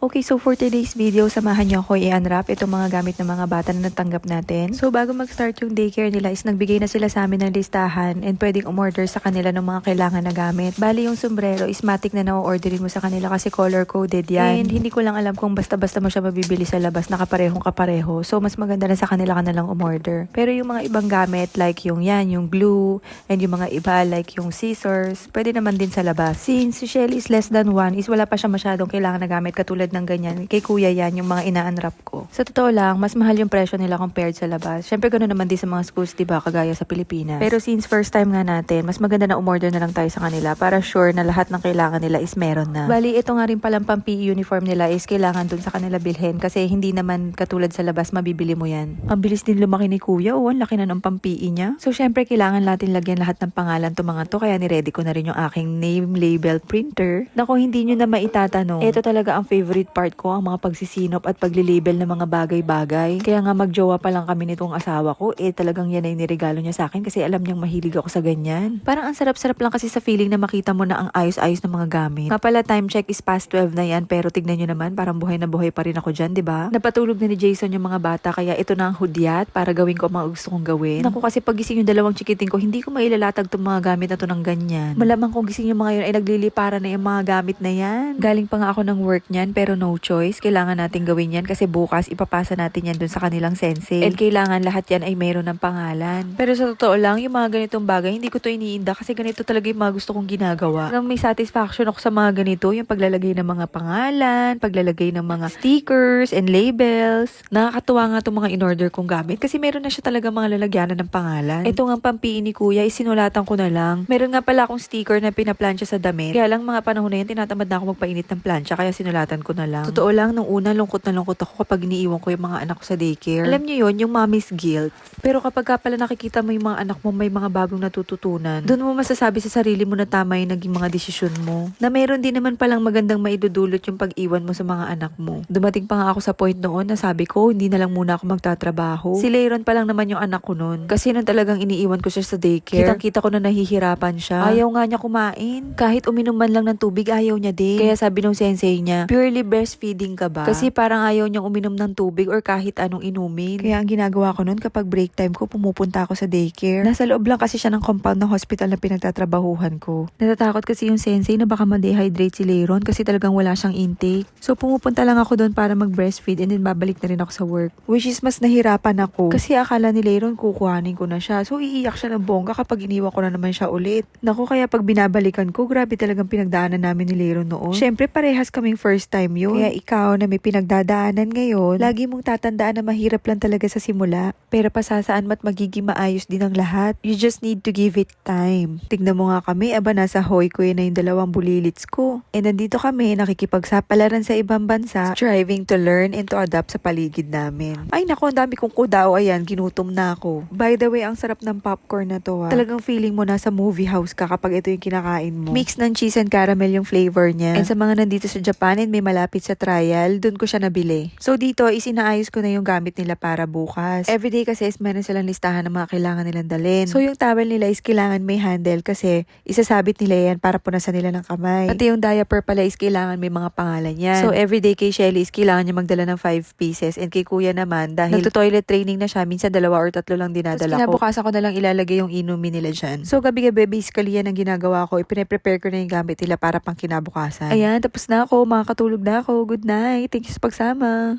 Okay, so for today's video, samahan niyo ako i-unwrap itong mga gamit ng mga bata na natanggap natin. So bago mag-start yung daycare nila is nagbigay na sila sa amin ng listahan and pwedeng umorder sa kanila ng mga kailangan na gamit. Bali yung sombrero is matic na na-orderin mo sa kanila kasi color-coded yan. And hindi ko lang alam kung basta-basta mo siya mabibili sa labas na kaparehong kapareho. So mas maganda na sa kanila ka na lang umorder. Pero yung mga ibang gamit like yung yan, yung glue, and yung mga iba like yung scissors, pwede naman din sa labas. Since si Shelly is less than one, is wala pa siya masyadong kailangan na gamit katulad ng ganyan. Kay kuya yan, yung mga ina-unwrap ko. Sa totoo lang, mas mahal yung presyo nila compared sa labas. Syempre ganoon naman din sa mga schools, di ba, kagaya sa Pilipinas. Pero since first time nga natin, mas maganda na umorder na lang tayo sa kanila para sure na lahat ng kailangan nila is meron na. Bali, ito nga rin palang pang PE uniform nila is kailangan dun sa kanila bilhin kasi hindi naman katulad sa labas mabibili mo yan. Ang bilis din lumaki ni kuya, oh, ang laki na ng pang PE niya. So syempre kailangan natin lagyan lahat ng pangalan to mga to kaya ni-ready ko na rin yung aking name label printer. Na kung hindi nyo na maitatanong, ito talaga ang favorite part ko, ang mga pagsisinop at pagli-label ng mga bagay-bagay. Kaya nga magjowa pa lang kami nitong asawa ko, eh talagang yan ay niregalo niya sa akin kasi alam niyang mahilig ako sa ganyan. Parang ang sarap-sarap lang kasi sa feeling na makita mo na ang ayos-ayos ng mga gamit. Nga pala time check is past 12 na yan pero tignan nyo naman parang buhay na buhay pa rin ako dyan, di ba? Napatulog na ni Jason yung mga bata kaya ito na ang hudyat para gawin ko ang mga gusto kong gawin. Naku kasi pag gising yung dalawang chikiting ko, hindi ko mailalatag itong mga gamit na to ng ganyan. Malamang kung gising yung mga yun ay nagliliparan na yung mga gamit na yan. Galing pa nga ako ng work niyan pero no choice. Kailangan natin gawin yan kasi bukas ipapasa natin yan dun sa kanilang sensei. And kailangan lahat yan ay mayroon ng pangalan. Pero sa totoo lang, yung mga ganitong bagay, hindi ko to iniinda kasi ganito talaga yung mga gusto kong ginagawa. Nang may satisfaction ako sa mga ganito, yung paglalagay ng mga pangalan, paglalagay ng mga stickers and labels. Nakakatuwa nga itong mga in-order kong gamit kasi meron na siya talaga mga lalagyanan ng pangalan. Ito nga pampiin ni kuya, isinulatan ko na lang. Meron nga pala akong sticker na pinaplansya sa damit. Kaya lang mga panahon na yan, tinatamad na ako magpainit ng plancha kaya sinulatan ko na lang. Totoo lang, nung una, lungkot na lungkot ako kapag iniiwan ko yung mga anak ko sa daycare. Alam niyo yon yung mommy's guilt. Pero kapag ka pala nakikita mo yung mga anak mo may mga bagong natututunan, doon mo masasabi sa sarili mo na tama yung naging mga desisyon mo. Na meron din naman palang magandang maidudulot yung pag-iwan mo sa mga anak mo. Dumating pa nga ako sa point noon na sabi ko, hindi na lang muna ako magtatrabaho. Si Leiron pa lang naman yung anak ko noon. Kasi nung talagang iniiwan ko siya sa daycare, kitang-kita ko na nahihirapan siya. Ayaw nga niya kumain. Kahit uminom man lang ng tubig, ayaw niya din. Kaya sabi nung sensei niya, purely breastfeeding ka ba? Kasi parang ayaw niyang uminom ng tubig or kahit anong inumin. Kaya ang ginagawa ko noon kapag break time ko, pumupunta ako sa daycare. Nasa loob lang kasi siya ng compound ng hospital na pinagtatrabahuhan ko. Natatakot kasi yung sensei na baka ma-dehydrate si Leiron kasi talagang wala siyang intake. So pumupunta lang ako doon para mag-breastfeed and then babalik na rin ako sa work. Which is mas nahirapan ako. Kasi akala ni Leiron kukuhanin ko na siya. So iiyak siya ng bongga kapag iniwan ko na naman siya ulit. Naku kaya pag binabalikan ko, grabe talagang pinagdaanan namin ni Leiron noon. Syempre parehas kaming first time yun. Kaya ikaw na may pinagdadaanan ngayon, lagi mong tatandaan na mahirap lang talaga sa simula. Pero pasasaan mat magiging maayos din ang lahat. You just need to give it time. Tignan mo nga kami, aba nasa hoy ko na yung dalawang bulilits ko. And nandito kami nakikipagsapalaran sa ibang bansa, striving to learn and to adapt sa paligid namin. Ay nako, ang dami kong kudaw. Ayan, ginutom na ako. By the way, ang sarap ng popcorn na to ah. Talagang feeling mo nasa movie house ka kapag ito yung kinakain mo. Mix ng cheese and caramel yung flavor niya. And sa mga nandito sa Japan and may malapit sa trial, dun ko siya nabili. So dito, isinaayos ko na yung gamit nila para bukas. Everyday kasi is meron silang listahan ng mga kailangan nilang dalhin. So yung towel nila is kailangan may handle kasi isasabit nila yan para punasan nila ng kamay. Pati yung diaper pala is kailangan may mga pangalan yan. So everyday kay Shelly is kailangan niya magdala ng 5 pieces and kay kuya naman dahil nagto-toilet training na siya, minsan dalawa or tatlo lang dinadala ko. kinabukasan ko na lang ilalagay yung inumin nila dyan. So gabi-gabi basically yan ang ginagawa ko. Ipine-prepare ko na yung gamit nila para pang kinabukasan. Ayan, tapos na ako. Makakatulog ako. Good night. Thank you sa pagsama.